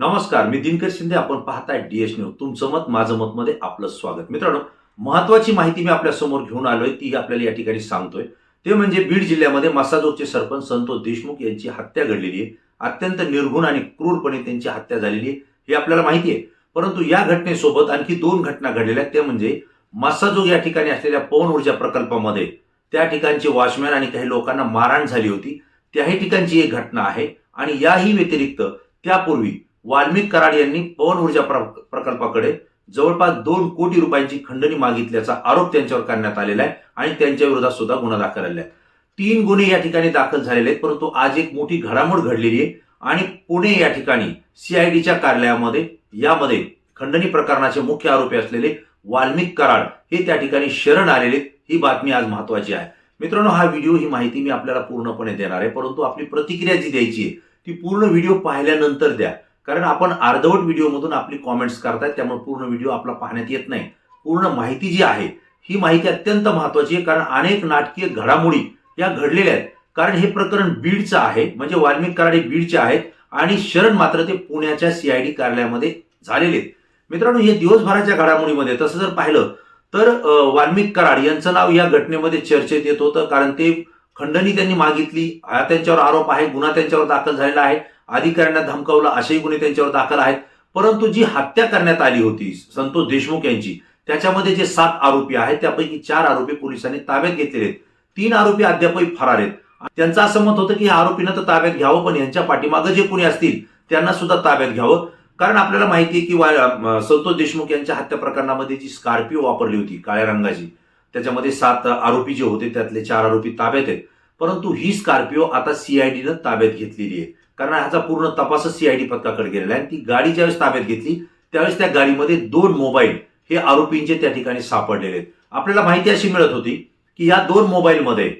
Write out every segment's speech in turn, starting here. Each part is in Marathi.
नमस्कार मी दिनकर शिंदे. आपण पाहताय डीएस न्यूज तुमचं मत माझं मत मध्ये आपलं स्वागत. मित्रांनो महत्वाची माहिती मी आपल्यासमोर घेऊन आलोय ती आपल्याला या ठिकाणी सांगतोय. ते म्हणजे बीड जिल्ह्यामध्ये मसाजोगचे सरपंच संतोष देशमुख यांची हत्या घडलेली आहे. अत्यंत निर्घुण आणि क्रूरपणे त्यांची हत्या झालेली आहे हे आपल्याला माहिती आहे. परंतु या घटनेसोबत आणखी दोन घटना घडलेल्या आहेत. ते म्हणजे मसाजोग या ठिकाणी असलेल्या पवन ऊर्जा प्रकल्पामध्ये त्या ठिकाणचे वॉचमॅन आणि काही लोकांना मारहाण झाली होती. त्याही ठिकाणची एक घटना आहे आणि याही व्यतिरिक्त त्यापूर्वी वाल्मिक कराड यांनी पवन ऊर्जा प्र- प्रकल्पाकडे जवळपास दोन कोटी रुपयांची खंडणी मागितल्याचा आरोप त्यांच्यावर करण्यात आलेला आहे आणि त्यांच्या विरोधात सुद्धा गुन्हा दाखल झालेला आहे तीन गुन्हे या ठिकाणी दाखल झालेले आहेत परंतु आज एक मोठी घडामोड घडलेली आहे आणि पुणे या ठिकाणी सीआयडीच्या कार्यालयामध्ये यामध्ये खंडणी प्रकरणाचे मुख्य आरोपी असलेले वाल्मिक कराड हे त्या ठिकाणी शरण आलेले आहेत. ही बातमी आज महत्वाची आहे मित्रांनो हा व्हिडिओ ही माहिती मी आपल्याला पूर्णपणे देणार आहे परंतु आपली प्रतिक्रिया जी द्यायची आहे ती पूर्ण व्हिडिओ पाहिल्यानंतर द्या कारण आपण अर्धवट व्हिडिओमधून आपली कॉमेंट्स करतायत त्यामुळे पूर्ण व्हिडिओ आपला पाहण्यात येत नाही. पूर्ण माहिती जी आहे ही माहिती अत्यंत महत्वाची आहे कारण अनेक नाटकीय घडामोडी या घडलेल्या आहेत. कारण हे प्रकरण बीडचं आहे म्हणजे वाल्मिक कराड हे बीडचे आहेत आणि शरण मात्र ते पुण्याच्या सीआयडी कार्यालयामध्ये झालेले आहेत. मित्रांनो हे दिवसभराच्या घडामोडीमध्ये तसं जर पाहिलं तर वाल्मिक कराड यांचं नाव या घटनेमध्ये चर्चेत येत होतं कारण ते खंडणी त्यांनी मागितली त्यांच्यावर आरोप आहे गुन्हा त्यांच्यावर दाखल झालेला आहे. अधिकाऱ्यांना धमकावलं असेही गुन्हे त्यांच्यावर दाखल आहेत. परंतु जी हत्या करण्यात आली होती संतोष देशमुख यांची त्याच्यामध्ये जे सात आरोपी आहेत त्यापैकी चार आरोपी पोलिसांनी ताब्यात घेतलेले आहेत. तीन आरोपी अद्यापही फरार आहेत. त्यांचं असं मत होतं की या आरोपीनं तर ताब्यात घ्यावं पण यांच्या पाठीमागं जे कोणी असतील त्यांना सुद्धा ताब्यात घ्यावं. कारण आपल्याला माहिती आहे की वा- संतोष देशमुख यांच्या हत्या प्रकरणामध्ये जी स्कॉर्पिओ वापरली होती काळ्या रंगाची त्याच्यामध्ये सात आरोपी जे होते त्यातले चार आरोपी ताब्यात आहेत. परंतु ही स्कॉर्पिओ आता सीआयडीनं ताब्यात घेतलेली आहे. कारण ह्याचा पूर्ण तपासच सीआयडी पथकाकडे गेलेला आहे. आणि ती गाडी ज्यावेळेस ताब्यात घेतली त्यावेळेस त्या गाडीमध्ये दोन मोबाईल हे आरोपींचे त्या ठिकाणी सापडलेले आहेत. आपल्याला माहिती अशी मिळत होती की या दोन मोबाईलमध्ये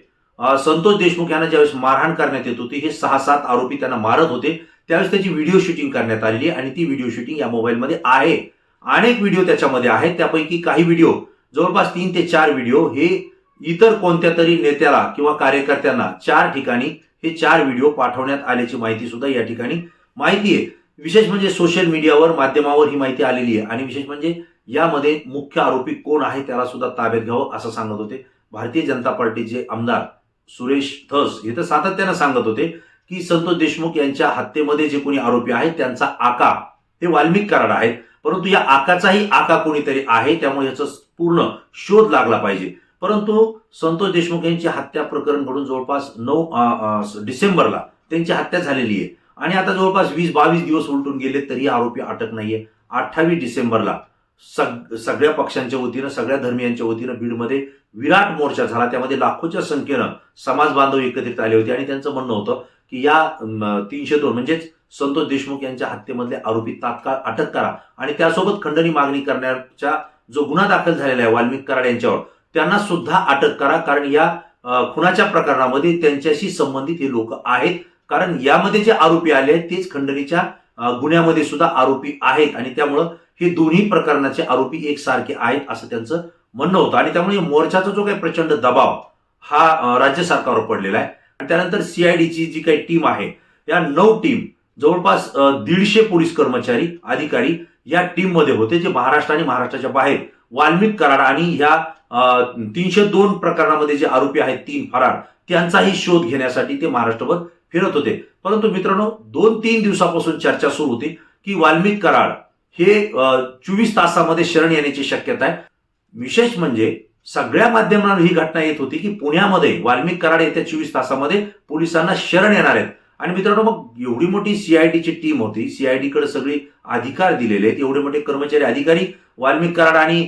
संतोष देशमुख यांना ज्यावेळेस मारहाण करण्यात येत होती हे सहा सात आरोपी त्यांना मारत होते. त्यावेळेस त्याची व्हिडिओ शूटिंग करण्यात आलेली आणि ती व्हिडिओ शूटिंग या मोबाईलमध्ये आहे. अनेक व्हिडिओ त्याच्यामध्ये आहेत. त्यापैकी काही व्हिडिओ जवळपास तीन ते चार व्हिडिओ हे इतर कोणत्या तरी नेत्याला किंवा कार्यकर्त्यांना चार ठिकाणी हे चार व्हिडिओ पाठवण्यात आल्याची माहिती सुद्धा या ठिकाणी माहिती आहे. विशेष म्हणजे सोशल मीडियावर माध्यमावर ही माहिती आलेली आहे. आणि विशेष म्हणजे यामध्ये मुख्य आरोपी कोण आहे त्याला सुद्धा ताब्यात घ्यावं असं सांगत होते. भारतीय जनता पार्टीचे आमदार सुरेश धस हे तर सातत्यानं सांगत होते की संतोष देशमुख यांच्या हत्येमध्ये जे कोणी आरोपी आहेत त्यांचा आका हे वाल्मिक कराड आहेत. परंतु या आकाचाही आका कोणीतरी आहे त्यामुळे याचा पूर्ण शोध लागला पाहिजे. परंतु संतोष देशमुख यांची हत्या प्रकरण घडून जवळपास नऊ डिसेंबरला त्यांची हत्या झालेली आहे. आणि आता जवळपास वीस बावीस दिवस उलटून गेले तरी आरोपी अटक नाहीये. अठ्ठावीस डिसेंबरला सग सगळ्या पक्षांच्या वतीनं सगळ्या धर्मियांच्या वतीनं बीडमध्ये विराट मोर्चा झाला. त्यामध्ये लाखोच्या संख्येनं समाज बांधव एकत्रित आले होते आणि त्यांचं म्हणणं होतं की या तीनशे दोन म्हणजेच संतोष देशमुख यांच्या हत्येमधले आरोपी तात्काळ अटक करा. आणि त्यासोबत खंडणी मागणी करण्याचा जो गुन्हा दाखल झालेला आहे वाल्मिक कराड यांच्यावर त्यांना सुद्धा अटक करा कारण या खुनाच्या प्रकरणामध्ये त्यांच्याशी संबंधित हे लोक आहेत. कारण यामध्ये जे आरोपी आले आहेत तेच खंडणीच्या गुन्ह्यामध्ये सुद्धा आरोपी आहेत. आणि त्यामुळं हे दोन्ही प्रकरणाचे आरोपी एकसारखे आहेत असं त्यांचं म्हणणं होतं. आणि त्यामुळे मोर्चाचा जो काही प्रचंड दबाव हा राज्य सरकारवर पडलेला आहे. आणि त्यानंतर सीआयडीची जी काही टीम आहे या नऊ टीम जवळपास दीडशे पोलीस कर्मचारी अधिकारी या टीममध्ये होते जे महाराष्ट्र आणि महाराष्ट्राच्या बाहेर वाल्मिक कराड आणि ह्या तीनशे दोन प्रकरणामध्ये जे आरोपी आहेत तीन फरार त्यांचाही शोध घेण्यासाठी ते महाराष्ट्रभर फिरत होते. परंतु मित्रांनो दोन तीन दिवसापासून चर्चा सुरू होती की वाल्मिक कराड हे चोवीस तासामध्ये शरण येण्याची शक्यता आहे. विशेष म्हणजे सगळ्या माध्यमांवर ही घटना येत होती की पुण्यामध्ये वाल्मिक कराड येत्या चोवीस तासामध्ये पोलिसांना शरण येणार आहेत. आणि मित्रांनो मग एवढी मोठी सीआयडीची टीम होती. सीआयडी कडे सगळे अधिकार दिलेले आहेत. एवढे मोठे कर्मचारी अधिकारी वाल्मिक कराड आणि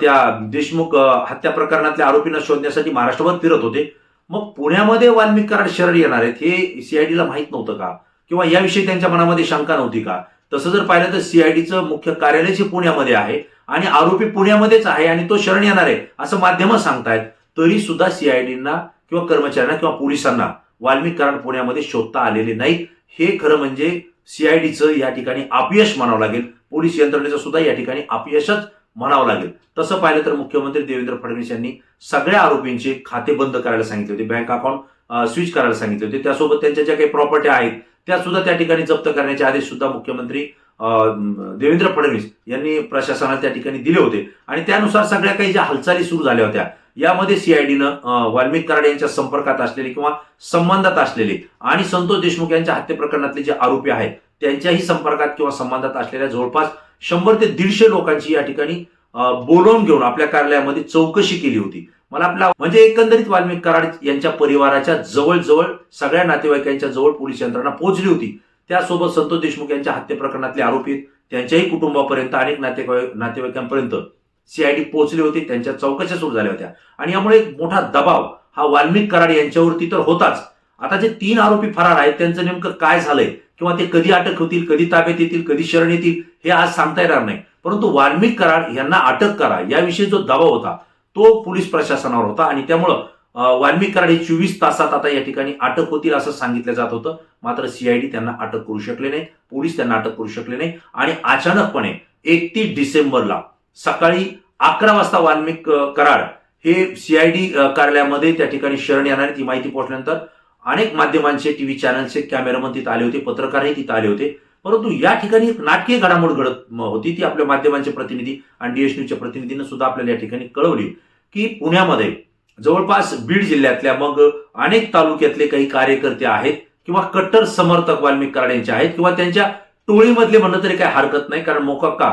त्या देशमुख हत्या प्रकरणातल्या आरोपींना शोधण्यासाठी महाराष्ट्रभर फिरत होते. मग पुण्यामध्ये वाल्मिक कराड शरण येणार आहेत हे सीआयडीला माहीत नव्हतं का? किंवा याविषयी त्यांच्या मनामध्ये शंका नव्हती का? तसं जर पाहिलं तर सीआयडीचं मुख्य कार्यालयच हे पुण्यामध्ये आहे आणि आरोपी पुण्यामध्येच आहे आणि तो शरण येणार आहे असं माध्यमं सांगतायत. तरी सुद्धा सीआयडींना किंवा कर्मचाऱ्यांना किंवा पोलिसांना वाल्मिक पुण्यामध्ये शोधता आलेले नाही. हे खरं म्हणजे सीआयडीचं या ठिकाणी अपयश म्हणावं लागेल. पोलीस यंत्रणेचं सुद्धा या ठिकाणी अपयशच म्हणावं लागेल. तसं पाहिलं तर मुख्यमंत्री देवेंद्र फडणवीस यांनी सगळ्या आरोपींचे खाते बंद करायला सांगितले होते. बँक अकाउंट स्विच करायला सांगितले होते. त्यासोबत त्यांच्या ज्या काही प्रॉपर्टी आहेत त्या सुद्धा त्या ठिकाणी जप्त करण्याचे आदेश सुद्धा मुख्यमंत्री देवेंद्र फडणवीस यांनी प्रशासनाला त्या ठिकाणी दिले होते. आणि त्यानुसार सगळ्या काही ज्या हालचाली सुरू झाल्या होत्या यामध्ये सीआयडीनं वाल्मिक कराड यांच्या संपर्कात असलेले किंवा संबंधात असलेले आणि संतोष देशमुख यांच्या हत्ये प्रकरणातले जे आरोपी आहेत त्यांच्याही संपर्कात किंवा संबंधात असलेल्या जवळपास शंभर ते दीडशे लोकांची या ठिकाणी बोलवून घेऊन आपल्या कार्यालयामध्ये चौकशी केली होती. मला आपला म्हणजे एकंदरीत वाल्मिक कराड यांच्या परिवाराच्या जवळजवळ सगळ्या नातेवाईकांच्या जवळ पोलीस यंत्रणा पोहोचली होती. त्यासोबत संतोष देशमुख यांच्या हत्ये प्रकरणातले आरोपी त्यांच्याही कुटुंबापर्यंत अनेक नातेवाईक नातेवाईकांपर्यंत. सीआयडी पोहोचले होते त्यांच्या चौकशा सुरू झाल्या होत्या. आणि यामुळे एक मोठा दबाव हा वाल्मिक कराड यांच्यावरती तर होताच. आता जे तीन आरोपी फरार आहेत त्यांचं नेमकं काय झालंय? किंवा ते कधी अटक होतील कधी ताब्यात येतील कधी शरण येतील हे आज सांगता येणार नाही. परंतु वाल्मिक कराड यांना अटक करा याविषयी जो दबाव होता तो पोलीस प्रशासनावर होता. आणि त्यामुळं वाल्मिक कराड हे चोवीस तासात आता या ठिकाणी अटक होतील असं सांगितलं जात होतं. मात्र सीआयडी त्यांना अटक करू शकले नाही पोलीस त्यांना अटक करू शकले नाही आणि अचानकपणे एकतीस डिसेंबरला सकाळी अकरा वाजता वाल्मिक कराड हे सीआयडी कार्यालयामध्ये त्या ठिकाणी शरण येणार आहे. ती माहिती पोहोचल्यानंतर अनेक माध्यमांचे टीव्ही चॅनलचे कॅमेरामन तिथे आले होते पत्रकारही तिथं आले होते परंतु या ठिकाणी एक नाटकीय घडामोड घडत होती ती आपल्या माध्यमांचे प्रतिनिधी आणि डीएस न्यूजच्या प्रतिनिधीनं सुद्धा आपल्याला या ठिकाणी कळवली की पुण्यामध्ये जवळपास बीड जिल्ह्यातल्या मग अनेक तालुक्यातले काही कार्यकर्ते आहेत किंवा कट्टर समर्थक वाल्मिक कराड यांचे आहेत किंवा त्यांच्या टोळीमधले म्हणलं तरी काही हरकत नाही कारण मोकाक्का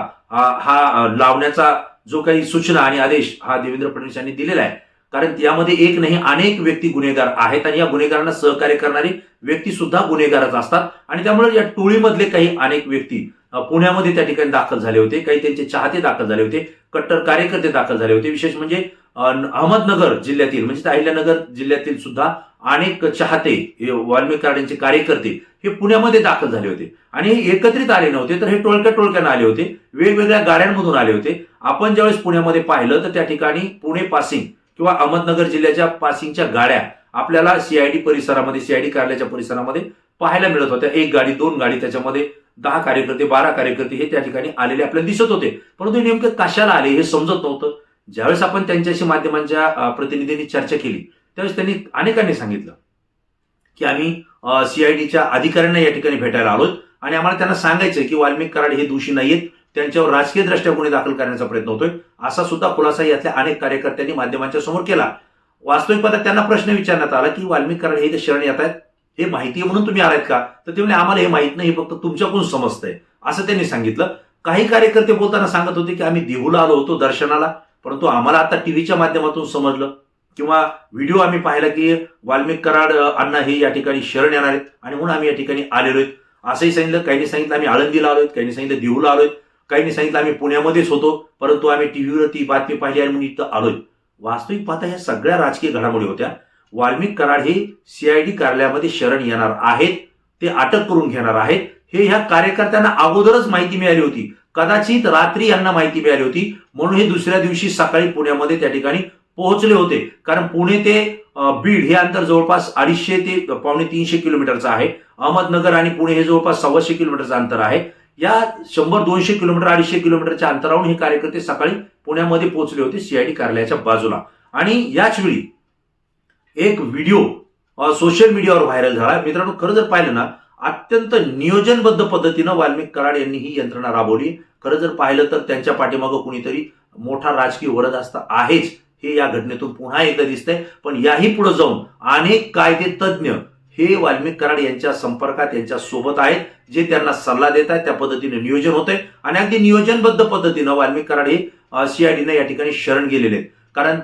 हा लावण्याचा जो काही सूचना आणि आदेश हा देवेंद्र फडणवीस यांनी दिलेला आहे. कारण यामध्ये एक नाही अनेक व्यक्ती गुन्हेगार आहेत आणि या गुन्हेगारांना सहकार्य करणारी व्यक्ती सुद्धा गुन्हेगारच असतात. आणि त्यामुळे या टोळीमधले काही अनेक व्यक्ती पुण्यामध्ये त्या ठिकाणी दाखल झाले होते काही त्यांचे चाहते दाखल झाले होते कट्टर कार्यकर्ते दाखल झाले होते. विशेष म्हणजे अहमदनगर जिल्ह्यातील म्हणजे अहिल्यानगर जिल्ह्यातील सुद्धा अनेक चाहते हे कार्यकर्ते हे पुण्यामध्ये दाखल झाले होते. आणि हे एकत्रित आले नव्हते तर हे टोळक्या टोळक्यानं आले होते. वेगवेगळ्या गाड्यांमधून आले होते. आपण ज्यावेळेस पुण्यामध्ये पाहिलं तर त्या ठिकाणी पुणे पासिंग किंवा अहमदनगर जिल्ह्याच्या पासिंगच्या गाड्या आपल्याला सीआयडी परिसरामध्ये सीआयडी कार्यालयाच्या परिसरामध्ये पाहायला मिळत होत्या. एक गाडी दोन गाडी त्याच्यामध्ये दहा कार्यकर्ते बारा कार्यकर्ते हे त्या ठिकाणी आलेले आपल्याला दिसत होते. परंतु नेमकं कशाला आले हे समजत नव्हतं. ज्यावेळेस आपण त्यांच्याशी माध्यमांच्या प्रतिनिधींनी चर्चा केली त्यावेळेस त्यांनी अनेकांनी सांगितलं की आम्ही सीआयडीच्या अधिकाऱ्यांना या ठिकाणी भेटायला आलोत आणि आम्हाला त्यांना सांगायचं की वाल्मिक कराड हे दोषी नाहीयेत त्यांच्यावर राजकीय दृष्ट्या गुन्हे दाखल करण्याचा प्रयत्न होतोय. असा सुद्धा खुलासा यातल्या अनेक कार्यकर्त्यांनी माध्यमांच्या समोर केला. वास्तविक पदात त्यांना प्रश्न विचारण्यात आला की वाल्मिक कराड हे इथे शरण येत आहेत? हे माहिती आहे म्हणून तुम्ही आलात का? तर ते म्हणजे आम्हाला हे माहीत नाही हे फक्त तुमच्याकडून समजतंय. असं त्यांनी सांगितलं. काही कार्यकर्ते बोलताना सांगत होते की आम्ही देहूला आलो होतो दर्शनाला. परंतु आम्हाला आता टीव्हीच्या माध्यमातून समजलं किंवा व्हिडिओ आम्ही पाहिला की वाल्मिक कराड अण्णा हे या ठिकाणी शरण येणार आहेत आणि म्हणून आम्ही या ठिकाणी आलेलो आहेत. असंही सांगितलं काहींनी सांगितलं आम्ही आळंदीला आलोय काहींनी सांगितलं देहूला आलोय काहींनी सांगितलं आम्ही पुण्यामध्येच होतो परंतु आम्ही टीव्हीवर ती बातमी पाहिली आणि म्हणून इथं आलोय वास्तविक पाहता ह्या सगळ्या राजकीय घडामोडी होत्या. वाल्मिक कराड हे सीआयडी कार्यालयामध्ये शरण येणार आहेत ते अटक करून घेणार आहेत. हे ह्या कार्यकर्त्यांना अगोदरच माहिती मिळाली होती. कदाचित रात्री यांना माहिती मिळाली होती. म्हणून हे दुसऱ्या दिवशी सकाळी पुण्यामध्ये त्या ठिकाणी पोहोचले होते. कारण पुणे ते बीड हे अंतर जवळपास अडीचशे ते पावणे तीनशे किलोमीटरचं आहे. अहमदनगर आणि पुणे हे जवळपास सव्वाशे किलोमीटरचं अंतर आहे. या शंभर दोनशे किलोमीटर अडीचशे किलोमीटरच्या अंतरावरून हे कार्यकर्ते सकाळी पुण्यामध्ये पोहोचले होते सीआयडी कार्यालयाच्या बाजूला. आणि याच वेळी एक व्हिडिओ सोशल मीडियावर व्हायरल झाला. मित्रांनो खरं जर पाहिलं ना अत्यंत नियोजनबद्ध पद्धतीनं वाल्मिक कराड यांनी ही यंत्रणा राबवली. खरं जर पाहिलं तर त्यांच्या पाठीमागं कुणीतरी मोठा राजकीय वरद असता आहेच हे या घटनेतून पुन्हा एकदा दिसतंय. पण याही पुढे जाऊन अनेक कायदे तज्ज्ञ हे वाल्मिक कराड यांच्या संपर्कात यांच्या सोबत आहेत जे त्यांना सल्ला देत आहेत त्या पद्धतीने नियोजन होतंय. आणि अगदी नियोजनबद्ध पद्धतीनं वाल्मिक कराड हे सीआयडीनं या ठिकाणी शरण गेलेले आहेत. कारण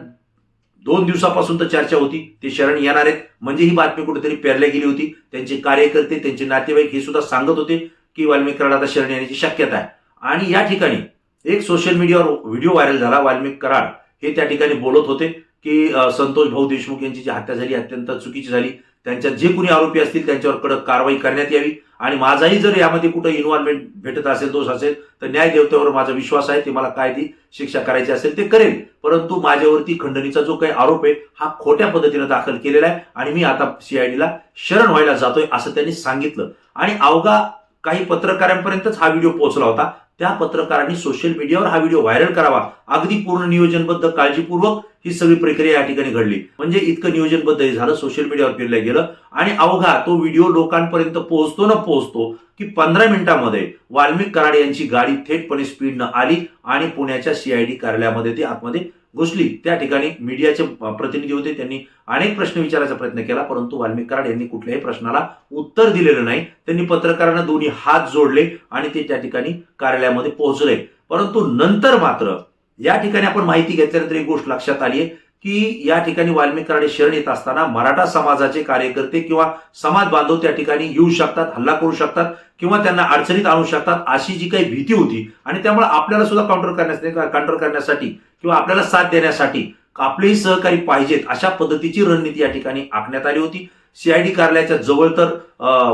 दोन दिवसापासून तर चर्चा होती ते शरण येणार आहेत. म्हणजे ही बातमी कुठेतरी पेरल्या गेली होती. त्यांचे कार्यकर्ते त्यांचे नातेवाईक हे सुद्धा सांगत होते की वाल्मिक कराड आता शरण येण्याची शक्यता आहे. आणि या ठिकाणी एक सोशल मीडियावर व्हिडिओ व्हायरल झाला वाल्मिक कराड. हे त्या ठिकाणी बोलत होते की संतोष भाऊ देशमुख यांची जी हत्या झाली अत्यंत चुकीची झाली. त्यांच्यात जे कोणी आरोपी असतील त्यांच्यावर कडक कारवाई करण्यात यावी. आणि माझाही जर यामध्ये कुठं इन्व्हॉल्वमेंट भेटत असेल दोष असेल तर न्याय देवतेवर माझा विश्वास आहे ते मला काय ती शिक्षा करायची असेल ते करेल. परंतु माझ्यावरती खंडणीचा जो काही आरोप आहे हा खोट्या पद्धतीनं दाखल केलेला आहे आणि मी आता सीआयडीला शरण व्हायला जातोय असं त्यांनी सांगितलं. आणि अवघा काही पत्रकारांपर्यंतच हा व्हिडिओ पोहोचला होता. त्या पत्रकारांनी सोशल मीडियावर हा व्हिडिओ व्हायरल करावा. अगदी पूर्ण नियोजनबद्ध काळजीपूर्वक ही सगळी प्रक्रिया या ठिकाणी घडली. म्हणजे इतकं नियोजनबद्ध हे झालं सोशल मीडियावर फिरलं गेलं. आणि अवघा तो व्हिडिओ लोकांपर्यंत पोहोचतो न पोहोचतो की पंधरा मिनिटांमध्ये वाल्मिक कराड यांची गाडी थेटपणे स्पीडनं आली आणि पुण्याच्या सीआयडी कार्यालयामध्ये ती आतमध्ये घुसली त्या ठिकाणी मीडियाचे प्रतिनिधी होते. त्यांनी अनेक प्रश्न विचारायचा प्रयत्न केला परंतु वाल्मिक कराड यांनी कुठल्याही प्रश्नाला उत्तर दिलेलं नाही. त्यांनी पत्रकारांना दोन्ही हात जोडले आणि ते त्या ठिकाणी कार्यालयामध्ये पोहोचले. परंतु नंतर मात्र या ठिकाणी आपण माहिती घेतल्यानंतर एक गोष्ट लक्षात आली आहे की या ठिकाणी वाल्मिकराडे शरण येत असताना मराठा समाजाचे कार्यकर्ते किंवा समाज बांधव त्या ठिकाणी येऊ शकतात हल्ला करू शकतात किंवा त्यांना अडचणीत आणू शकतात अशी जी काही भीती होती. आणि त्यामुळे आपल्याला सुद्धा काउंटर करण्यासाठी काउंटर करण्यासाठी किंवा आपल्याला साथ देण्यासाठी आपलेही सहकारी पाहिजेत अशा पद्धतीची रणनीती या ठिकाणी आखण्यात आली होती. सीआयडी कार्यालयाच्या जवळ तर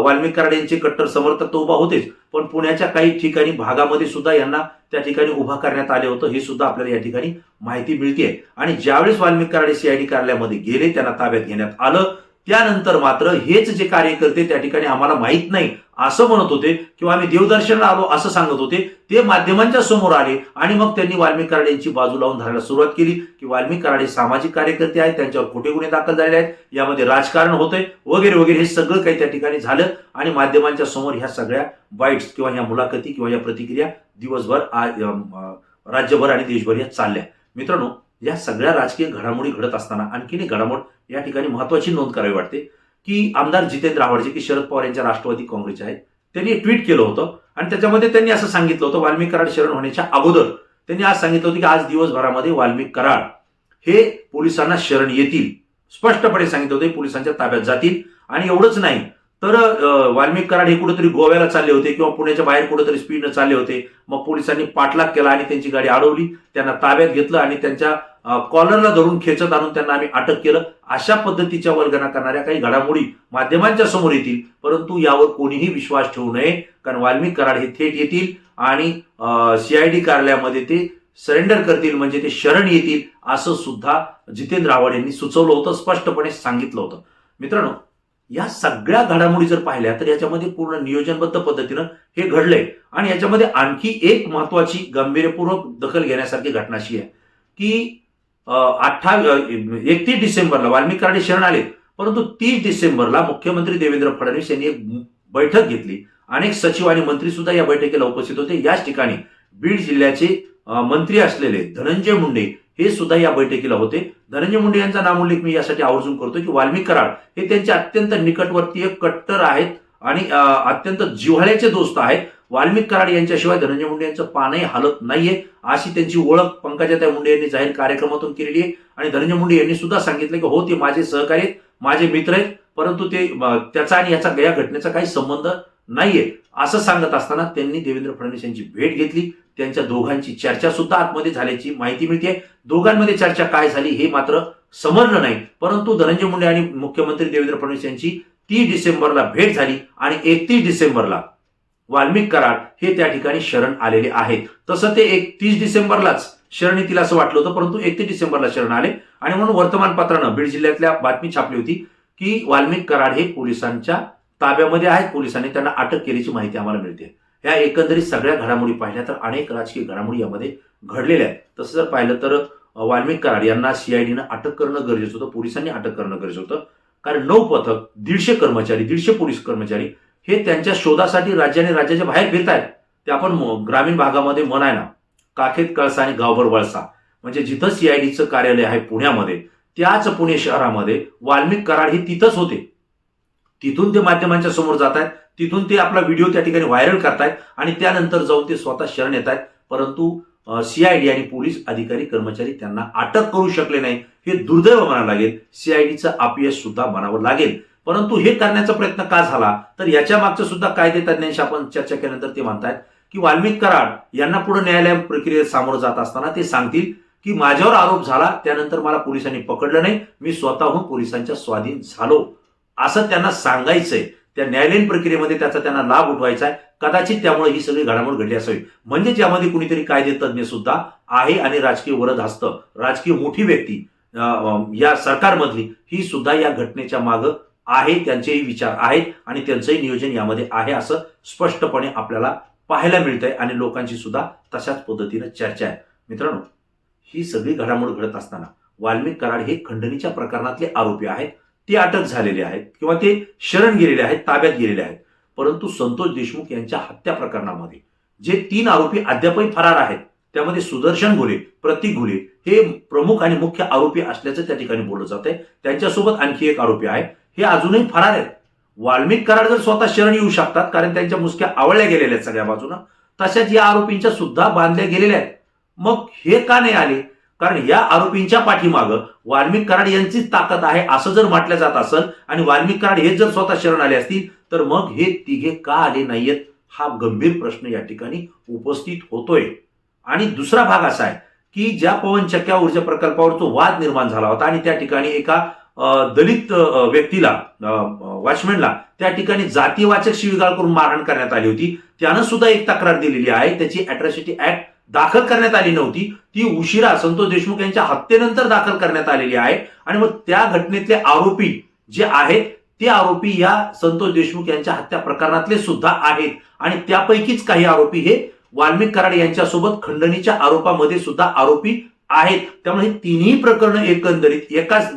वाल्मिक कराड यांचे कट्टर समर्थक तर उभा होतेच. पण पुण्याच्या काही ठिकाणी भागामध्ये सुद्धा यांना त्या ठिकाणी उभा करण्यात आले होतं हे सुद्धा आपल्याला या ठिकाणी माहिती मिळते आणि ज्यावेळेस वाल्मिक कराडे सीआयडी कार्यालयामध्ये गेले त्यांना ताब्यात घेण्यात आलं. त्यानंतर मात्र हेच जे कार्यकर्ते त्या ठिकाणी आम्हाला माहीत नाही असं म्हणत होते किंवा आम्ही देवदर्शनाला आलो असं सांगत होते ते माध्यमांच्या समोर आले आणि मग त्यांनी वाल्मिक कराडे यांची बाजू लावून धरायला सुरुवात केली की वाल्मिक कराडे सामाजिक कार्यकर्ते आहेत त्यांच्यावर खोटे गुन्हे दाखल झालेले आहेत यामध्ये राजकारण होतंय वगैरे वगैरे हे सगळं काही त्या ठिकाणी झालं आणि माध्यमांच्या समोर ह्या सगळ्या बाईट्स किंवा ह्या मुलाखती किंवा या प्रतिक्रिया दिवसभर राज्यभर आणि देशभर या चालल्या. मित्रांनो या सगळ्या राजकीय घडामोडी घडत असताना आणखीन एक घडामोड या ठिकाणी महत्वाची नोंद करावी वाटते की आमदार जितेंद्र आव्हाड जे की शरद पवार यांच्या राष्ट्रवादी काँग्रेसचे आहेत. त्यांनी ट्विट केलं होतं आणि त्याच्यामध्ये त्यांनी असं सांगितलं होतं वाल्मिक कराड शरण होण्याच्या अगोदर त्यांनी आज सांगितलं होतं की आज दिवसभरामध्ये वाल्मिक कराड हे पोलिसांना शरण येतील. स्पष्टपणे सांगितलं होते पोलिसांच्या ताब्यात जातील. आणि एवढंच नाही तर वाल्मिक कराड हे कुठेतरी गोव्याला चालले होते किंवा पुण्याच्या बाहेर कुठेतरी स्पीडनं चालले होते. मग पोलिसांनी पाठलाग केला आणि त्यांची गाडी अडवली. त्यांना ताब्यात घेतलं आणि त्यांच्या कॉलरला धरून खेचत आणून त्यांना आम्ही अटक केलं. अशा पद्धतीच्या वर्गणा करणाऱ्या काही घडामोडी माध्यमांच्या समोर येतील. परंतु यावर कोणीही विश्वास ठेवू नये. कारण वाल्मिक कराड हे थेट येतील आणि सीआयडी कार्यालयामध्ये ते सरेंडर करतील. म्हणजे ते शरण येतील असं सुद्धा जितेंद्र आव्हाड यांनी सुचवलं होतं स्पष्टपणे सांगितलं होतं. मित्रांनो या सगळ्या घडामोडी जर पाहिल्या तर याच्यामध्ये पूर्ण नियोजनबद्ध पद्धतीनं हे घडलंय. आणि याच्यामध्ये आणखी एक महत्वाची गांभीर्यपूर्वक दखल घेण्यासारखी घटना अशी आहे की अठ्ठावीस एकतीस डिसेंबरला वाल्मिकराने शरण आले. परंतु तीस डिसेंबरला मुख्यमंत्री देवेंद्र फडणवीस यांनी एक बैठक घेतली. अनेक सचिव आणि मंत्री सुद्धा या बैठकीला उपस्थित होते. याच ठिकाणी बीड जिल्ह्याचे मंत्री असलेले धनंजय मुंडे हे सुद्धा या बैठकीला होते. धनंजय मुंडे यांचा नामोल्लेख मी यासाठी आवर्जून करतो की वाल्मिक कराड हे त्यांचे अत्यंत निकटवर्तीय कट्टर आहेत आणि अत्यंत जिव्हाळ्याचे दोस्त आहेत. वाल्मिक कराड यांच्याशिवाय धनंजय मुंडे यांचं पानही हालत नाहीये अशी त्यांची ओळख पंकजाताई मुंडे यांनी जाहीर कार्यक्रमातून केलेली आहे. आणि धनंजय मुंडे यांनी सुद्धा सांगितलं की हो ते माझे सहकारी आहेत माझे मित्र आहेत परंतु ते त्याचा आणि याचा या घटनेचा काही संबंध नाहीये असं सांगत असताना त्यांनी देवेंद्र फडणवीस यांची भेट घेतली. त्यांच्या दोघांची चर्चा सुद्धा आतमध्ये झाल्याची माहिती मिळते दोघांमध्ये चर्चा काय झाली हे मात्र समजलं नाही. परंतु धनंजय मुंडे आणि मुख्यमंत्री देवेंद्र फडणवीस यांची तीस डिसेंबरला भेट झाली आणि एकतीस डिसेंबरला वाल्मिक कराड हे त्या ठिकाणी शरण आलेले आहेत. तसं ते एकतीस डिसेंबरलाच शरण येतील असं वाटलं होतं परंतु एकतीस डिसेंबरला शरण आले. आणि म्हणून वर्तमानपत्रानं बीड जिल्ह्यातल्या बातमी छापली होती की वाल्मिक कराड हे पोलिसांच्या ताब्यामध्ये आहेत. पोलिसांनी त्यांना अटक केल्याची माहिती आम्हाला मिळते. या एकंदरीत सगळ्या घडामोडी पाहिल्या तर अनेक राजकीय घडामोडी यामध्ये घडलेल्या आहेत. तसं जर पाहिलं तर वाल्मिक कराड यांना सीआयडीनं अटक करणं गरजेचं होतं. पोलिसांनी अटक करणं गरजेचं होतं. कारण नऊ पथक दीडशे कर्मचारी दीडशे पोलीस कर्मचारी हे त्यांच्या शोधासाठी राज्याने राज्याच्या बाहेर फिरत आहेत ते आपण ग्रामीण भागामध्ये म्हणाय ना काखेत कळसा आणि गावभर वळसा. म्हणजे जिथं सीआयडीचं कार्यालय आहे पुण्यामध्ये त्याच पुणे शहरामध्ये वाल्मिक कराड हे तिथंच होते. तिथून ते माध्यमांच्या समोर जात आहेत तिथून ते आपला व्हिडिओ त्या ठिकाणी व्हायरल करतायत आणि त्यानंतर जाऊन ते स्वतः शरण येत आहेत परंतु सीआयडी आणि पोलीस अधिकारी कर्मचारी त्यांना अटक करू शकले नाही. हे दुर्दैव म्हणावं लागेल. सीआयडीचं अपयश सुद्धा म्हणावं लागेल. परंतु हे करण्याचा प्रयत्न का झाला? तर याच्या मागचं सुद्धा कायदे तज्ज्ञांशी आपण चर्चा केल्यानंतर ते म्हणतायत की वाल्मिक कराड यांना पुढे न्यायालय प्रक्रियेत सामोरं जात असताना ते सांगतील की माझ्यावर आरोप झाला त्यानंतर मला पोलिसांनी पकडलं नाही मी स्वतःहून पोलिसांच्या स्वाधीन झालो. असं त्यांना सांगायचंय. त्या न्यायालयीन प्रक्रियेमध्ये त्याचा त्यांना लाभ उठवायचा आहे. कदाचित त्यामुळे ही सगळी घडामोड घडली असावी. म्हणजे यामध्ये कुणीतरी कायदे तज्ज्ञ सुद्धा आहे आणि राजकीय वरद हस्त राजकीय मोठी व्यक्ती अं, या सरकारमधली ही सुद्धा या घटनेच्या मागं आहे त्यांचेही विचार आहेत आणि त्यांचंही नियोजन यामध्ये आहे असं स्पष्टपणे आपल्याला पाहायला मिळतंय आणि लोकांची सुद्धा तशाच पद्धतीनं चर्चा आहे. मित्रांनो ही सगळी घडामोड घडत असताना वाल्मिक कराड हे खंडणीच्या प्रकरणातले आरोपी आहेत. ते अटक झालेले आहेत किंवा ते शरण गेलेले आहेत ताब्यात गेलेले आहेत. परंतु संतोष देशमुख यांच्या हत्या प्रकरणामध्ये जे तीन आरोपी अद्यापही फरार आहेत त्यामध्ये सुदर्शन घुले प्रतीक घुले हे प्रमुख आणि मुख्य आरोपी असल्याचं त्या ठिकाणी बोललं जात आहे त्यांच्यासोबत आणखी एक आरोपी आहे. हे अजूनही फरार आहेत. वाल्मिक कराड जर स्वतः शरण येऊ शकतात कारण त्यांच्या मुसक्या आवळल्या गेलेल्या आहेत सगळ्या बाजूनं तशाच या आरोपींच्या सुद्धा बांधल्या गेलेल्या आहेत. मग हे का नाही आले? कारण या आरोपींच्या पाठीमागं वाल्मिक कराड यांचीच ताकद आहे असं जर म्हटलं जात असेल आणि वाल्मिक कराड हे जर स्वतः शरण आले असतील तर मग हे तिघे का आले नाहीयेत? हा गंभीर प्रश्न या ठिकाणी उपस्थित होतोय. आणि दुसरा भाग असा आहे की ज्या पवन चक्क्या ऊर्जा प्रकल्पावर तो वाद निर्माण झाला होता आणि त्या ठिकाणी एका दलित व्यक्तीला वॉचमॅनला त्या ठिकाणी जातीवाचक शिवीगाळ करून मारहाण करण्यात आली होती. त्यानं सुद्धा एक तक्रार दिलेली आहे. त्याची अॅट्रॉसिटी ऍक्ट दाखल करण्यात आली नव्हती. ती उशिरा संतोष देशमुख यांच्या हत्येनंतर दाखल करण्यात आलेली आहे. आणि मग त्या घटनेतले आरोपी जे आहेत ते आरोपी या संतोष देशमुख यांच्या हत्या प्रकरणातले सुद्धा आहेत. आणि त्यापैकीच काही आरोपी हे वाल्मिक कराड यांच्यासोबत खंडणीच्या आरोपामध्ये सुद्धा आरोपी आहेत. त्यामुळे हे तिन्ही प्रकरण एकंदरीत एकाच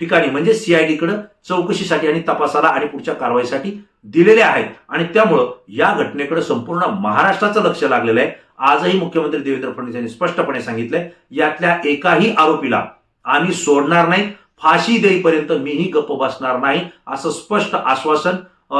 ठिकाणी म्हणजे सीआयडीकडे चौकशीसाठी आणि तपासाला आणि पुढच्या कारवाईसाठी दिलेले आहेत. आणि त्यामुळं या घटनेकडे संपूर्ण महाराष्ट्राचं लक्ष लागलेलं आहे. आजही मुख्यमंत्री देवेंद्र फडणवीस यांनी स्पष्टपणे सांगितलंय यातल्या एकाही आरोपीला आम्ही सोडणार नाही फाशी देईपर्यंत मीही गप्प बसणार नाही असं स्पष्ट आश्वासन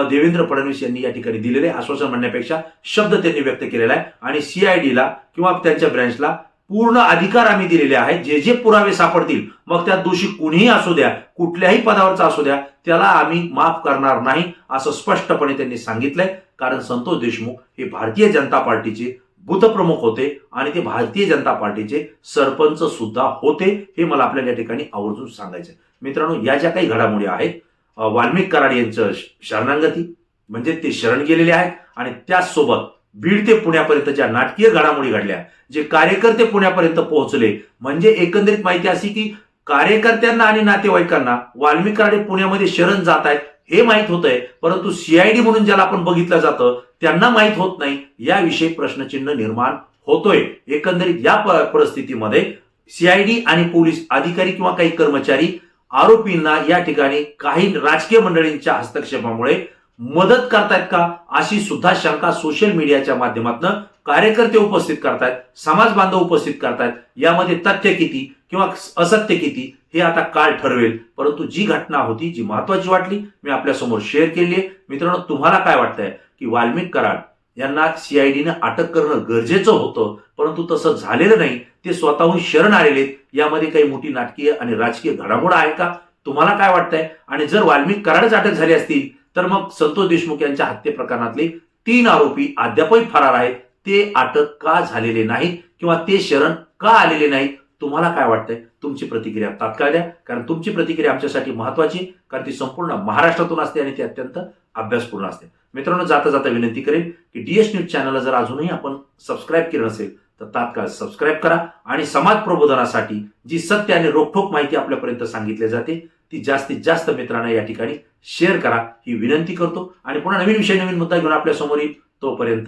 देवेंद्र फडणवीस यांनी या ठिकाणी दिलेले आश्वासन म्हणण्यापेक्षा शब्द त्यांनी व्यक्त केलेला आहे. आणि सीआयडीला किंवा त्यांच्या ब्रँचला पूर्ण अधिकार आम्ही दिलेले आहेत. जे जे पुरावे सापडतील मग त्या दोषी कुणीही असू द्या कुठल्याही पदावरचा असू द्या त्याला आम्ही माफ करणार नाही असं स्पष्टपणे त्यांनी सांगितलंय. कारण संतोष देशमुख हे भारतीय जनता पार्टीचे बुथप्रमुख होते आणि ते भारतीय जनता पार्टीचे सरपंच सुद्धा होते हे मला आपल्याला या ठिकाणी आवर्जून सांगायचं मित्रांनो या ज्या काही घडामोडी आहेत वाल्मिक कराड यांचं शरणांगती म्हणजे ते शरण गेलेले आहेत आणि त्याचसोबत बीड ते पुण्यापर्यंत ज्या नाटकीय घडामोडी घडल्या जे कार्यकर्ते पुण्यापर्यंत पोहोचले. म्हणजे एकंदरीत माहिती अशी की कार्यकर्त्यांना आणि नातेवाईकांना वाल्मिक पुण्यामध्ये शरण जात आहेत हे माहीत होतंय. परंतु सीआयडी म्हणून ज्याला आपण बघितलं जातं त्यांना माहीत होत नाही. याविषयी प्रश्नचिन्ह निर्माण होतोय. एकंदरीत या परिस्थितीमध्ये सीआयडी आणि पोलीस अधिकारी किंवा काही कर्मचारी आरोपींना या ठिकाणी काही राजकीय मंडळींच्या हस्तक्षेपामुळे मदत करतायत का? अशी सुद्धा शंका सोशल मीडियाच्या माध्यमातून कार्यकर्ते उपस्थित करतायत समाज बांधव उपस्थित करतायत. यामध्ये तथ्य किती किंवा असत्य किती हे आता काळ ठरवेल. परंतु जी घटना होती जी महत्वाची वाटली मी आपल्यासमोर शेअर केली आहे. मित्रांनो तुम्हाला काय वाटतंय? की वाल्मिक कराड यांना सीआयडीनं अटक करणं गरजेचं होतं परंतु तसं झालेलं नाही. ते स्वतःहून शरण आलेले यामध्ये काही मोठी नाटकीय आणि राजकीय घडामोड आहे का? तुम्हाला काय वाटतंय? आणि जर वाल्मिक कराडच अटक झाली असतील तर मग संतोष देशमुख यांच्या हत्ये प्रकरणातले तीन आरोपी अद्यापही फरार आहेत. ते अटक का झालेले नाहीत किंवा ते शरण का आलेले नाहीत? तुम्हाला काय वाटतंय? तुमची प्रतिक्रिया तात्काळ द्या. कारण तुमची प्रतिक्रिया आमच्यासाठी महत्वाची कारण ती संपूर्ण महाराष्ट्रातून असते आणि ती अत्यंत अभ्यासपूर्ण असते. मित्रांनो जाता जाता विनंती करेन की डीएस न्यूज चॅनलला जर अजूनही आपण सबस्क्राईब केलं नसेल तर तात्काळ सबस्क्राईब करा आणि समाज प्रबोधनासाठी जी सत्य आणि रोखोक माहिती आपल्यापर्यंत सांगितली जाते ती जास्तीत जास्त मित्रांना या ठिकाणी शेअर करा ही विनंती करतो. आणि पुन्हा नवीन विषय नवीन मुद्दा घेऊन आपल्यासमोर येईल तोपर्यंत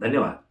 धन्यवाद.